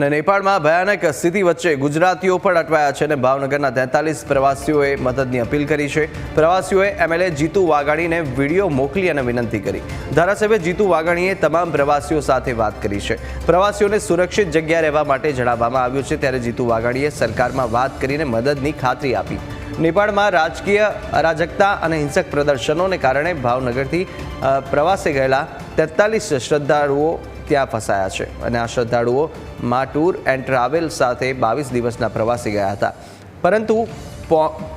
અને નેપાળમાં ભયાનક સ્થિતિ વચ્ચે ગુજરાતીઓ પણ અટવાયા છે અને ભાવનગરના તેતાલીસ પ્રવાસીઓએ મદદની અપીલ કરી છે. પ્રવાસીઓએ એમએલએ જીતુ વાઘાણીને વીડિયો મોકલી અને વિનંતી કરી. ધારાસભ્ય જીતુ વાઘાણીએ તમામ પ્રવાસીઓ સાથે વાત કરી છે. પ્રવાસીઓને સુરક્ષિત જગ્યા રહેવા માટે જણાવવામાં આવ્યું છે. ત્યારે જીતુ વાઘાણીએ સરકારમાં વાત કરીને મદદની ખાતરી આપી. નેપાળમાં રાજકીય અરાજકતા અને હિંસક પ્રદર્શનોને કારણે ભાવનગરથી પ્રવાસે ગયેલા તેતાલીસ શ્રદ્ધાળુઓ ત્યાં ફસાયા છે અને આ શ્રદ્ધાળુઓ મા ટૂર એન્ડ ટ્રાવેલ સાથે બાવીસ દિવસના પ્રવાસે ગયા હતા. પરંતુ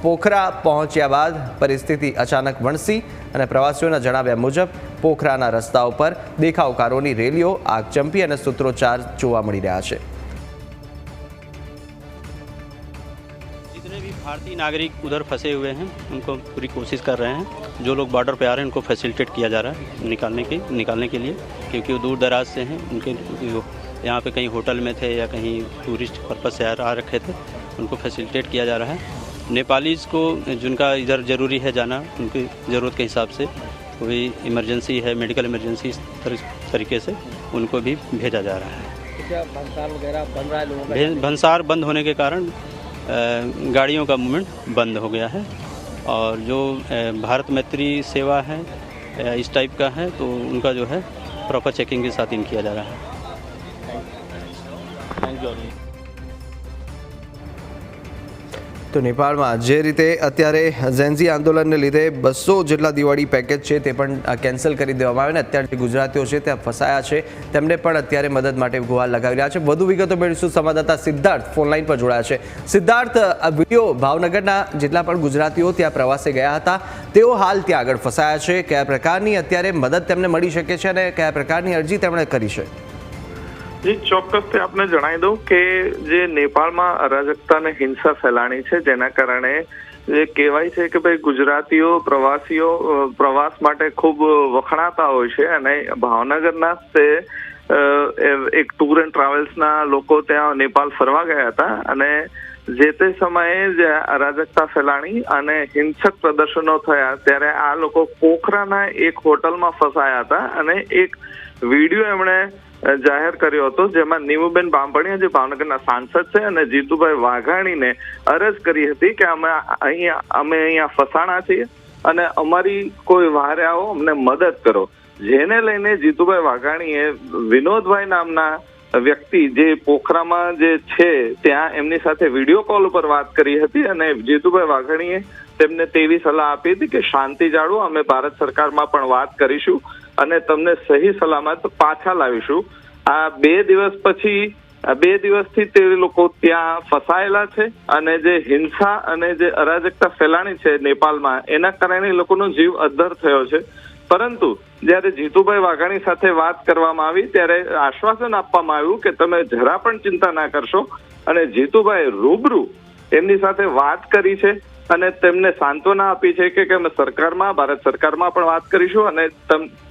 પોખરા પહોંચ્યા બાદ પરિસ્થિતિ અચાનક વણસી અને પ્રવાસીઓના જણાવ્યા મુજબ પોખરાના રસ્તાઓ પર દેખાવકારોની રેલીઓ આગચંપી અને સૂત્રોચ્ચાર જોવા મળી રહ્યા છે. जितने भी भारतीय नागरिक उधर फंसे हुए हैं उनको पूरी कोशिश कर रहे हैं। जो लोग बॉर्डर पे आ रहे हैं उनको फैसिलिटेट किया जा रहा है निकालने के निकालने के लिए क्योंकि वो दूर दराज से हैं। उनके यहाँ पे कहीं होटल में थे या कहीं टूरिस्ट पर्पज से आ रखे थे उनको फैसिलिटेट किया जा रहा है। नेपालीज़ को जिनका इधर ज़रूरी है जाना उनकी ज़रूरत के हिसाब से कोई इमरजेंसी है मेडिकल इमरजेंसी इस तरीके से उनको भी भेजा जा रहा है। क्या भंसार वगैरह बन रहा है लोगों का? भंसार बंद होने के कारण गाड़ियों का मूवमेंट बंद हो गया है। और जो भारत मैत्री सेवा है इस टाइप का है तो उनका जो है प्रॉपर चेकिंग के साथ इन किया जा रहा है। थैंक यू તો નેપાળમાં જે રીતે અત્યારે ઝેન્ઝી આંદોલનને લીધે બસો જેટલા દિવાળી પેકેજ છે તે પણ કેન્સલ કરી દેવામાં આવે ને અત્યારે ગુજરાતીઓ છે ત્યાં ફસાયા છે. તેમને પણ અત્યારે મદદ માટે ગુહાર લગાવી રહ્યા છે. વધુ વિગતો મેળવીશું સંવાદદાતા સિદ્ધાર્થ ફોનલાઈન પર જોડાયા છે. સિદ્ધાર્થ, આ વીડિયો ભાવનગરના જેટલા પણ ગુજરાતીઓ ત્યાં પ્રવાસે ગયા હતા, તેઓ હાલ ત્યાં આગળ ફસાયા છે. કયા પ્રકારની અત્યારે મદદ તેમને મળી શકે છે અને કયા પ્રકારની અરજી તેમણે કરી છે? જી, ચોક્કસથી આપને જણાવી દઉં કે જે નેપાળમાં અરાજકતા અને હિંસા ફેલાણી છે, જેના કારણે જે કહેવાય છે કે ભાઈ ગુજરાતીઓ, પ્રવાસીઓ પ્રવાસ માટે ખૂબ વખણાતા હોય છે અને ભાવનગરના તે એક ટૂર એન્ડ ટ્રાવેલ્સના લોકો ત્યાં નેપાળ ફરવા ગયા હતા અને જે તે સમયે જે અરાજકતા ફેલાણી અને હિંસક પ્રદર્શનો થયા, ત્યારે આ લોકો પોખરાના એક હોટલમાં ફસાયા હતા અને એક વીડિયો એમણે જાહેર કર્યો હતો, જેમાં નીમુબેન બાંભણીયા જે ભાવનગરના સાંસદ છે અને જીતુભાઈ વાઘાણીને અરજ કરી હતી કે અમે અહીંયા અમે અહીંયા ફસાણા છીએ અને અમારી કોઈ વારે આવો અમને મદદ કરો. જેને લઈને જીતુભાઈ વાઘાણીએ વિનોદભાઈ નામના વ્યક્તિ જે પોખરામાં જે છે, ત્યાં એમની સાથે વીડિયો કોલ ઉપર વાત કરી હતી અને જીતુભાઈ વાઘાણીએ તેમને તેવી સલાહ આપી હતી કે શાંતિ જાળવો, અમે ભારત સરકારમાં પણ વાત કરીશું અને તમને સહી સલામત પાછા લાવીશું. આ બે દિવસ પછી બે દિવસથી તે લોકો ત્યાં ફસાયેલા છે અને જે હિંસા અને જે અરાજકતા ફેલાણી છે નેપાળમાં એના કારણે લોકોનો જીવ અદ્ધર થયો છે. પરંતુ જ્યારે જીતુભાઈ વાઘાણી સાથે વાત કરવામાં આવી, ત્યારે આશ્વાસન આપવામાં આવ્યું કે તમે જરા પણ ચિંતા ના કરશો. અને જીતુભાઈ રૂબરૂ એમની સાથે વાત કરી છે અને તેમને સાંત્વના આપી છે કે અમે સરકારમાં, ભારત સરકારમાં પણ વાત કરીશું અને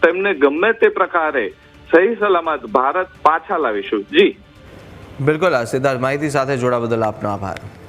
તેમને ગમે તે પ્રકારે સહી સલામત ભારત પાછા લાવીશું. જી. બિલકુલ સિદ્ધાર્થ, માહિતી સાથે જોડા બદલ આપનો આભાર.